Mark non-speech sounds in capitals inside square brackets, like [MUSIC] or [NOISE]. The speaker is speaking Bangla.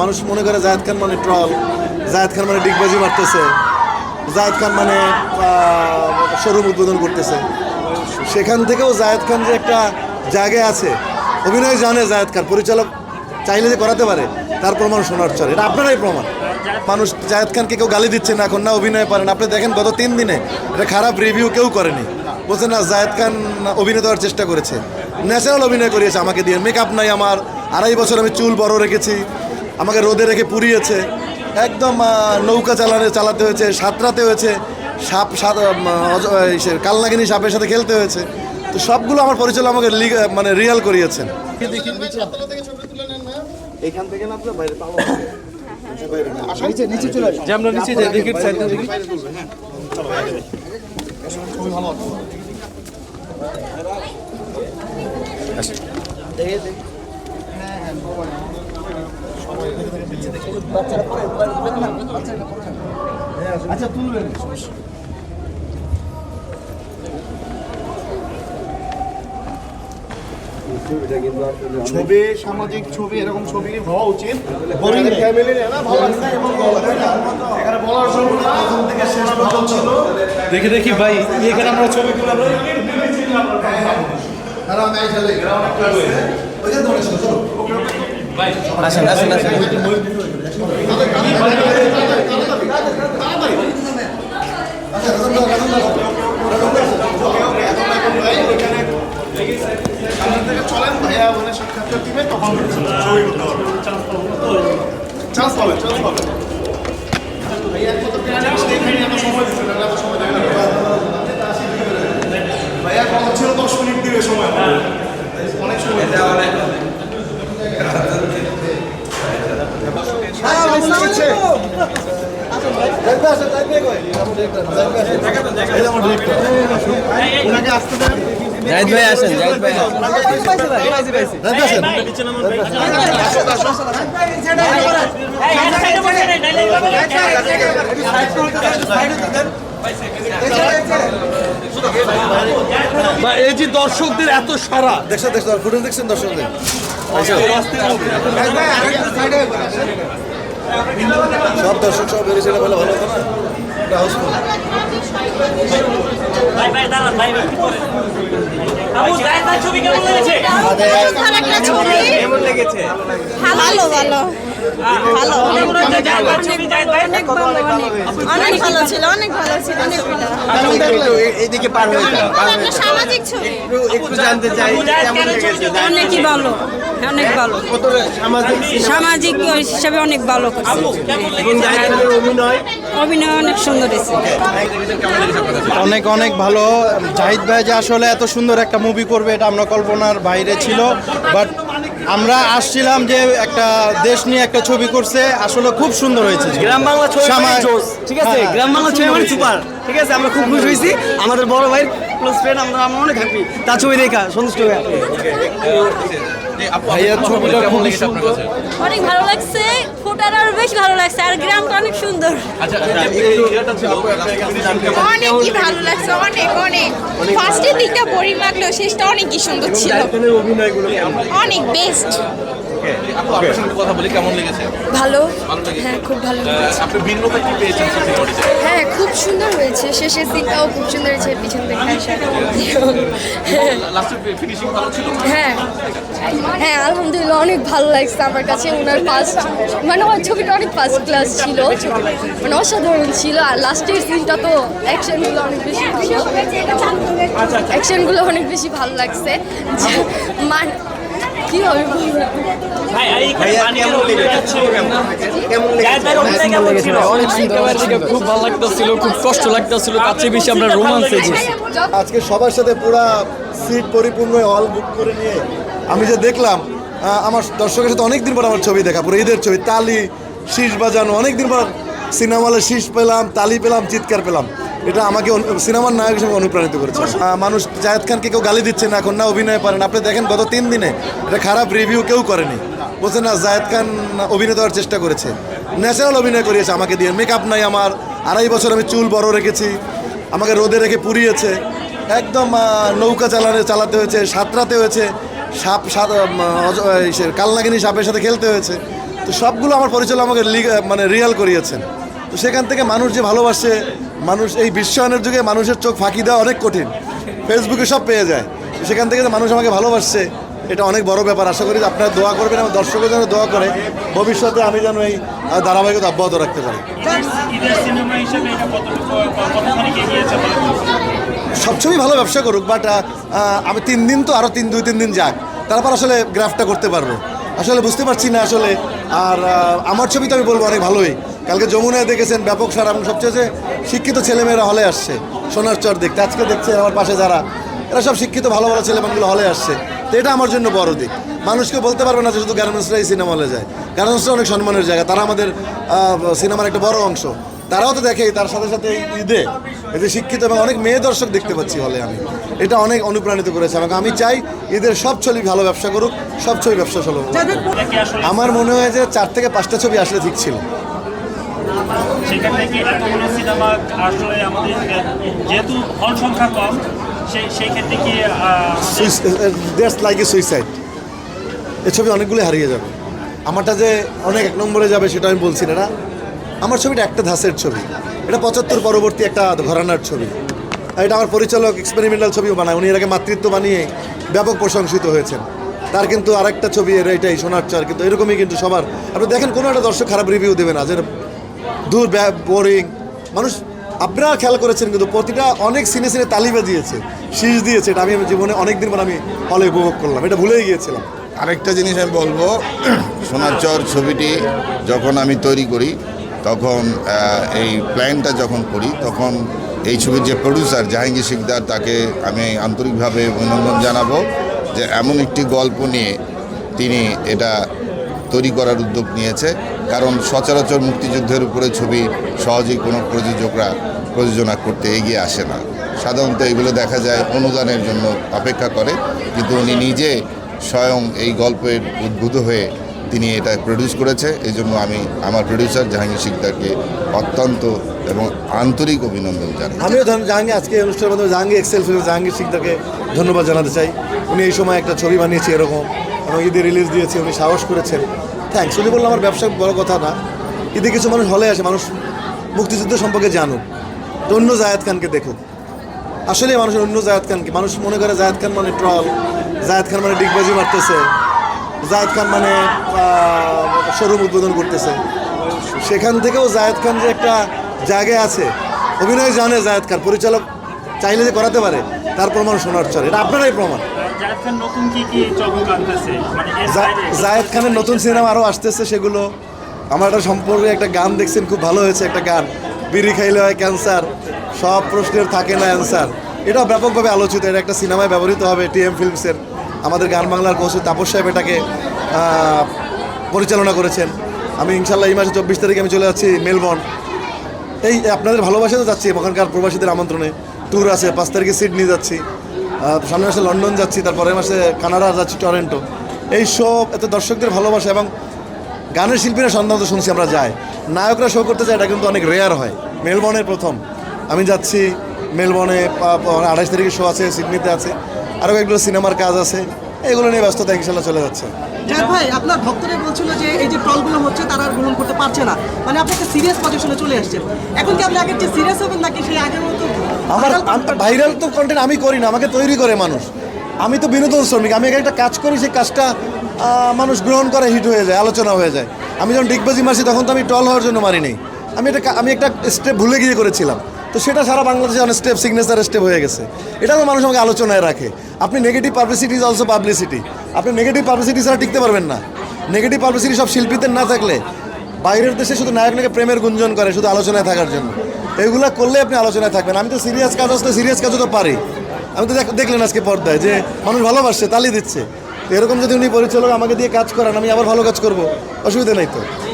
মানুষ মনে করে জায়েদ খান মানে ট্রল, জায়েদ খান মানে ডিগবাজি মারতেছে, জায়েদ খান মানে শোরুম উদ্বোধন করতেছে। সেখান থেকেও জায়েদ খান যে একটা জায়গায় আছে, অভিনয় জানে জায়েদ খান, পরিচালক চাইলে যে করাতে পারে, তার প্রমাণ শোনার চলে। এটা আপনারাই প্রমাণ। মানুষ জায়েদ খানকে কেউ গালি দিচ্ছে না, এখন না অভিনয় পারেন। আপনি দেখেন গত তিন দিনে এটা খারাপ রিভিউ কেউ করেনি। বলছে, না, জায়েদ খান অভিনয় দেওয়ার চেষ্টা করেছে। ন্যাচারাল অভিনয় করিয়েছে আমাকে দিয়ে। মেকআপ নাই আমার। আড়াই বছর আমি চুল বড় রেখেছি। আমাকে রোদে রেখে পুড়িয়েছে। একদম নৌকা চালানে চালাতে হয়েছে সাঁতরাতে হয়েছে সাপ সাপ কালনাগিনী সাপের সাথে খেলতে হয়েছে। তো সবগুলো আমার পরিচালক আমাকে মানে রিয়াল করিয়েছেন। এখান থেকে না আপনার বাইরে যে আমরা নিচে যাই দেখি সাইডটা দেখি। ছবি সামাজিক ছবি এরকম ছবি হওয়া উচিত। বোরিং ফ্যামিলি না ভালো লাগছে এবং ভালো লাগছে না। এখানে বলার জন্য না প্রথম থেকে শেষ পর্যন্ত ছিল। দেখি দেখি ভাই এখানে আমরা ছবি তুলে আসেন আসেন আসেন। চলেন ভাইয়া মানে সাক্ষাৎকার দিবে তখন করতে পারবে চান্স পাবেন চান্স পাবে ভাইয়া একমাত্র ক্যান্ডিডেট দেখেনি এত সময় দিচ্ছে না এত সময় দেখে ভাইয়া কথা ছিল দশ মিনিট দিবে সময় অনেক সময় জাহিদ ভাই আসেন জাহিদ ভাই এই যে দর্শকদের এত সারা। দেখছেন দেখছেন ফুটেজ দেখছেন দর্শকদের? সব দর্শক সব বেরিয়েছে বলে ভালো হতো না? এটা হাউসফুল ভাই ভাই দাঁড়ান ভাই ভাই কি করেন আবু জায়েদ ভাই ছবি কেমন লেগেছে? কেমন লেগেছে? ভালো ভালো। ভালো। অনেক ভালো। অনেক ভালো ছিল অনেক ভালো ছিল ছবিটা। পার হয়ে সামাজিক ছবি। একটু জানতে চাই অনেকই ভালো অনেক ভালো। সামাজিক সামাজিক হিসাবে অনেক ভালো অভিনয়? অভিনয় অনেক সুন্দর। হয়েছে অনেক অনেক ভালো। জাহিদ ভাই যে আসলে এত সুন্দর একটা মুভি করবে এটা আমরা কল্পনার বাইরে ছিল। বাট আমরা আসছিলাম যে একটা দেশ নিয়ে একটা ছবি করছে আসলে খুব সুন্দর হয়েছে গ্রাম বাংলা ছবি মানে ঠিক আছে? হ্যাঁ, গ্রাম বাংলা ছবি মানে সুপার ঠিক আছে? আমরা খুব খুশি হয়েছি। আমাদের বড় ভাই ক্লোজ ফ্রেন্ড আমরা আমরা অনেক হ্যাপি তার ছবি দেখা সন্তুষ্ট হয়ে। ভাইয়ার ছবিটা খুব সুন্দর। অনেক ভালো লাগছে ফুটার আরও বেশ ভালো লাগছে আর গ্রামটা অনেক সুন্দর। অনেকই ভালো লাগছে অনেক অনেক। ফার্স্টের দিকটা বোরিং লাগল শেষটা অনেকই সুন্দর ছিল। অনেক বেস্ট আপু আপনার সঙ্গে কথা বলি কেমন লেগেছে? ভালো। ভালো হ্যাঁ খুব ভালো হ্যাঁ খুব সুন্দর হয়েছে। শেষের দিকটাও খুব সুন্দর হয়েছে পিছন হ্যাঁ হ্যাঁ আলহামদুলিল্লাহ অনেক ভালো লাগছে আমার কাছে ওনার ফার্স্ট মানে আমার ছবিটা অনেক ফার্স্ট ক্লাস ছিল মানে অসাধারণ ছিল আর লাস্টের সিনটা তো অ্যাকশনগুলো অনেক বেশি ভালো। অ্যাকশনগুলো অনেক বেশি ভালো লাগছে। মান ভাই আর এইখানে খুব ভালো লাগতেছিল খুব কষ্ট লাগতেছিল তার চেয়ে বেশি আমরা রোমান্সে আজকে সবার সাথে পুরা সিট পরিপূর্ণ হল বুক করে নিয়ে আমি যে দেখলাম আমার দর্শকের সাথে অনেক দিন পর আমার ছবি দেখা পুরো ঈদের ছবি তালি শীষ বাজানো অনেক দিন পর সিনেমা হলে শীষ পেলাম তালি পেলাম চিৎকার পেলাম। এটা আমাকে সিনেমার নায়ক হিসেবে অনুপ্রাণিত করেছে। মানুষ জায়েদ খানকে কেউ গালি দিচ্ছে না এখন না অভিনয় পারেন আপনি দেখেন গত তিন দিনে এটা খারাপ রিভিউ কেউ করেনি। বলছে না জায়েদ খান অভিনয় দেওয়ার চেষ্টা করেছে। ন্যাচারাল অভিনয় করিয়েছে আমাকে দিয়ে। মেকআপ নাই আমার। আড়াই বছর আমি চুল বড় রেখেছি। আমাকে রোদে রেখে পুড়িয়েছে। একদম নৌকা চালানো চালাতে হয়েছে সাঁতরাতে হয়েছে। সাপ সাপ কালনাগিনী সাপের সাথে খেলতে হয়েছে। তো সবগুলো আমার পরিচালক আমাকে মানে রিয়াল করিয়েছেন। তো সেখান থেকে মানুষ যে ভালোবাসে, মানুষ এই বিশ্বায়নের যুগে মানুষের চোখ ফাঁকি দেওয়া অনেক কঠিন। ফেসবুকে সব পেয়ে যায়। সেখান থেকে যে মানুষ আমাকে ভালোবাসছে, এটা অনেক বড় ব্যাপার। আশা করি আপনারা দোয়া করবেন এবং দর্শকরা যেন দোয়া করে, ভবিষ্যতে আমি যেন এই ধারাবাহিকতা অব্যাহত রাখতে পারি? সবসময় ভালো ব্যবসা করুক বাট আমি তিন দিন তো আরও তিন, দুই, তিন দিন যাক। তারপর আসলে গ্রাফটা করতে পারব। আসলে বুঝতে পারছি না আসলে, আর আমার ছবি তো আমি বলব অনেক ভালোই। কালকে যমুনায় দেখেছেন ব্যাপক সারা এবং সবচেয়ে যে শিক্ষিত ছেলেমেয়েরা হলে আসছে সোনার চর দেখতে। আজকে দেখছে আমার পাশে যারা এরা সব শিক্ষিত ভালো ভালো ছেলেমেয়েগুলো হলে আসছে। তো এটা আমার জন্য বড় দিক। মানুষকে বলতে পারবে না যে শুধু গার্মেন্টসরাই সিনেমা হলে যায়। গার্মেন্টসটা অনেক সম্মানের জায়গা। তারা আমাদের সিনেমার একটা বড় অংশ। তারাও তো দেখে তার সাথে সাথে ঈদে এই যে শিক্ষিত এবং অনেক মেয়ে দর্শক দেখতে পাচ্ছি হলে আমি। এটা অনেক অনুপ্রাণিত করেছে আমাকে। আমি চাই ঈদের সব ছবি ভালো ব্যবসা করুক সব ছবি ব্যবসা চলো এটা কি আসলে আমার মনে হয় যে চার থেকে পাঁচটা ছবি আসলে ঠিক ছিল। সেখান থেকে এতগুলো সিনেমা আসলে আমাদের যেহেতু হল সংখ্যা কম, সেই ক্ষেত্রে কি দ্যাটস লাইক এ সুইসাইড। এ ছবি অনেকগুলো হারিয়ে যাবে। আমারটা যে অনেক এক নম্বরে যাবে সেটা আমি বলছি না আমার ছবিটা একটা ধাসের ছবি। এটা পঁচাত্তর পরবর্তী একটা ঘরানার ছবি। এটা আমার পরিচালক এক্সপেরিমেন্টাল ছবিও বানায়। উনি এর আগে মাতৃত্ব বানিয়ে ব্যাপক প্রশংসিত হয়েছেন। তার কিন্তু আরেকটা ছবি, এর এটাই সোনার চার। কিন্তু এরকমই কিন্তু সবার। আপনি দেখেন কোনো একটা দর্শক খারাপ রিভিউ দেবে না, যে দূর বোরিং মানুষ, আপনারা খেয়াল করেছেন কিন্তু প্রতিটা অনেক সিনে সিনে তালি বাজিয়েছে, শীষ দিয়েছে, এটা আমি আমার জীবনে অনেক দিন পর আমি হলে উপভোগ করলাম, এটা ভুলেই গিয়েছিলাম। আরেকটা জিনিস আমি বলব, [CLEARS THROAT] সোনার চর ছবিটি যখন আমি তৈরি করি, তখন এই প্ল্যানটা যখন করি, তখন এই ছবির যে প্রডিউসার জাহাঙ্গীর শিকদার, তাকে আমি আন্তরিকভাবে অভিনন্দন জানাব যে এমন একটি গল্প নিয়ে তিনি এটা তৈরি করার উদ্যোগ নিয়েছে। কারণ সচরাচর মুক্তিযুদ্ধের উপরে ছবি সহজেই কোনো প্রযোজকরা, প্রযোজনা করতে এগিয়ে আসে না। সাধারণত এগুলো দেখা যায় অনুদানের জন্য অপেক্ষা করে, কিন্তু উনি নিজে স্বয়ং এই গল্পের উদ্ভূত হয়ে তিনি এটা প্রডিউস করেছে। এই জন্য আমি আমার প্রডিউসার জাহাঙ্গীর শিকদারকে অত্যন্ত এবং আন্তরিক অভিনন্দন জানাই। আমিও জাহাঙ্গীর আজকে অনুষ্ঠানের মাধ্যমে জাহাঙ্গীর এক্সেল ফিল্ম জাহাঙ্গীর সিকদারকে ধন্যবাদ জানাতে চাই। উনি এই সময় একটা ছবি বানিয়েছে এরকম। এবং ঈদে রিলিজ দিয়েছে, উনি সাহস করেছেন। থ্যাংকস উনি বললাম আমার ব্যবসা বড় কথা না। ঈদে কিছু মানুষ হলে আসে, মানুষ মুক্তিযুদ্ধ সম্পর্কে জানুক। তো অন্য জায়েদ খানকে দেখুক। আসলে মানুষের অন্য জায়েদ খানকে মানুষ মনে করে জায়েদ খান মানে ট্রল, জায়েদ খান মানে ডিগবাজি মারতেছে। জায়েদ খান মানে শোরুম উদ্বোধন করতেছে। সেখান থেকেও জায়েদ খান যে একটা জায়গায় আছে। অভিনয় জানে জায়েদ খান, পরিচালক চাইলে যে করাতে পারে, তার প্রমাণ শোনার চলে এটা আপনারাই প্রমাণ। জায়েদ মানে খানের নতুন সিনেমা আরও আসতেছে সেগুলো। আমার একটা সম্পর্কে একটা গান দেখছেন খুব ভালো হয়েছে একটা গান। বিড়ি খাইলে হয় ক্যান্সার সব প্রশ্নের থাকে না অ্যান্সার। এটাও ব্যাপকভাবে আলোচিত এটা একটা সিনেমায় ব্যবহৃত হবে টিএম ফিল্মসের। আমাদের গান বাংলার কোচ তাপস সাহেব এটাকে পরিচালনা করেছেন। আমি ইনশাল্লাহ এই মাসে চব্বিশ তারিখে আমি চলে যাচ্ছি মেলবর্ন। এই আপনাদের ভালোবাসাতে যাচ্ছি ওখানকার প্রবাসীদের আমন্ত্রণে। ট্যুর আছে পাঁচ তারিখে সিডনি যাচ্ছি। সামনের মাসে লন্ডন যাচ্ছি, তারপরের মাসে কানাডা যাচ্ছি টরেন্টো। এই শো এত দর্শকদের ভালোবাসা এবং গানের শিল্পীরা সাধারণত শুনছি আমরা যাই নায়করা শো করতে যায়, এটা কিন্তু অনেক রেয়ার হয়। মেলবর্নের প্রথম। আমি যাচ্ছি, মেলবর্নে আঠাশ তারিখে শো আছে, সিডনিতে আছে। আরও কয়েকগুলো সিনেমার কাজ আছে। এগুলো নিয়ে ব্যস্ততা ইনশাল্লাহ চলে যাচ্ছে। ভাই, আপনার ভক্তরা বলছিল যে এই যে ট্রলগুলো হচ্ছে, তারা আর গ্রহণ করতে পারছে না। মানে আপনি একটা সিরিয়াস পজিশনে চলে আসছেন এখন কি আপনি আগের যে সিরিয়াস হবেন নাকি সেই আগের মতো আমার ভাইরাল তো কন্টেন্ট আমি করি না আমাকে তৈরি করে মানুষ। আমি তো বিনোদন শ্রমিক আমি একটা কাজ করি সেই কাজটা মানুষ গ্রহণ করে হিট হয়ে যায় আলোচনা হয়ে যায়। আমি যখন ডিগবাজি মারছি তখন তো আমি টল হওয়ার জন্য মারি নেই আমি একটা আমি একটা স্টেপ ভুলে গিয়ে করেছিলাম। তো সেটা সারা বাংলাদেশে অনেক স্টেপ সিগনেচার স্টেপ হয়ে গেছে। এটা তো মানুষ আমাকে আলোচনায় রাখে। আপনি negative publicity is also publicity আপনি নেগেটিভ পাবলিসিটি ছাড়া টিকতে পারবেন না। নেগেটিভ পাবলিসিটি সব শিল্পীদের না থাকলে বাইরের দেশে শুধু নায়ক নায়কে প্রেমের গুঞ্জন করে শুধু আলোচনায় থাকার জন্য। এগুলো করলে আপনি আলোচনায় থাকবেন। আমি তো সিরিয়াস কাজ আসলে সিরিয়াস কাজও তো পারি। আমি তো দেখ- দেখলেন আজকে পর্দায় যে মানুষ ভালোবাসছে, তালি দিচ্ছে। এরকম যদি উনি পরিচালক আমাকে দিয়ে কাজ করান, আমি আবার ভালো কাজ করব। অসুবিধা নেই তো।